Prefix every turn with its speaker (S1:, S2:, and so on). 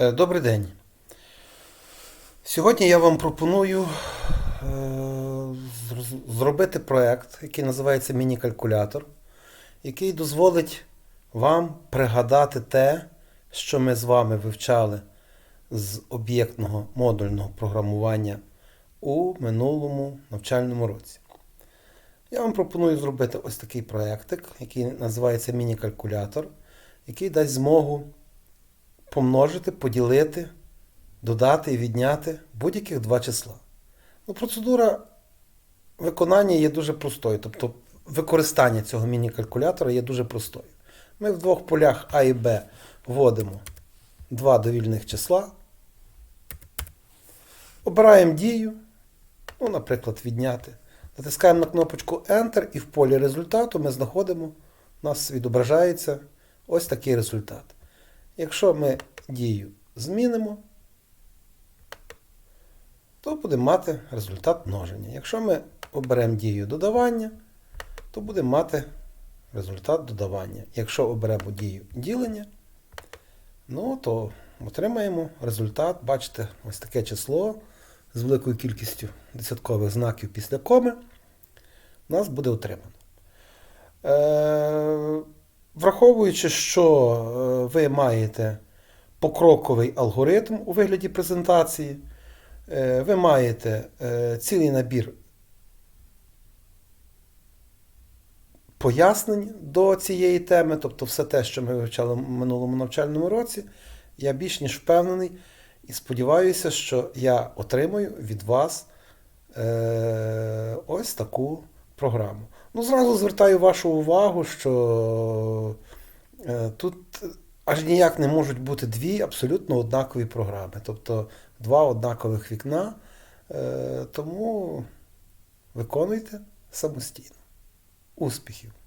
S1: Е, Добрий день. Сьогодні я вам пропоную е, зробити проект, який називається Міні-калькулятор, який дозволить вам пригадати те, що ми з вами вивчали з об'єктного модульного програмування у минулому навчальному році. Я вам пропоную зробити ось такий проектик, який називається Міні-калькулятор, який дасть змогу помножити, поділити, додати і відняти будь-яких два числа. Ну, процедура виконання є дуже простою, тобто використання цього міні-калькулятора є дуже простою. Ми в двох полях А і Б вводимо два довільних числа, обираємо дію, ну, наприклад, відняти. Натискаємо на кнопочку Enter і в полі результату ми знаходимо, у нас відображається ось такий результат. Якщо ми дію змінимо, то будемо мати результат множення. Якщо ми оберемо дію додавання, то будемо мати результат додавання. Якщо оберемо дію ділення, ну то отримаємо результат, бачите, ось таке число з великою кількістю десяткових знаків після коми нас буде отримано. Враховуючи, що е, ви маєте покроковий алгоритм у вигляді презентації, е, ви маєте е, цілий набір пояснень до цієї теми, тобто все те, що ми вивчали в минулому навчальному році, я більш ніж впевнений і сподіваюся, що я отримую від вас ось таку програму. Ну, зразу звертаю вашу увагу, що е, тут аж ніяк не можуть бути дві абсолютно однакові програми, тобто два однакових вікна. Е, тому виконуйте самостійно. Успіхів!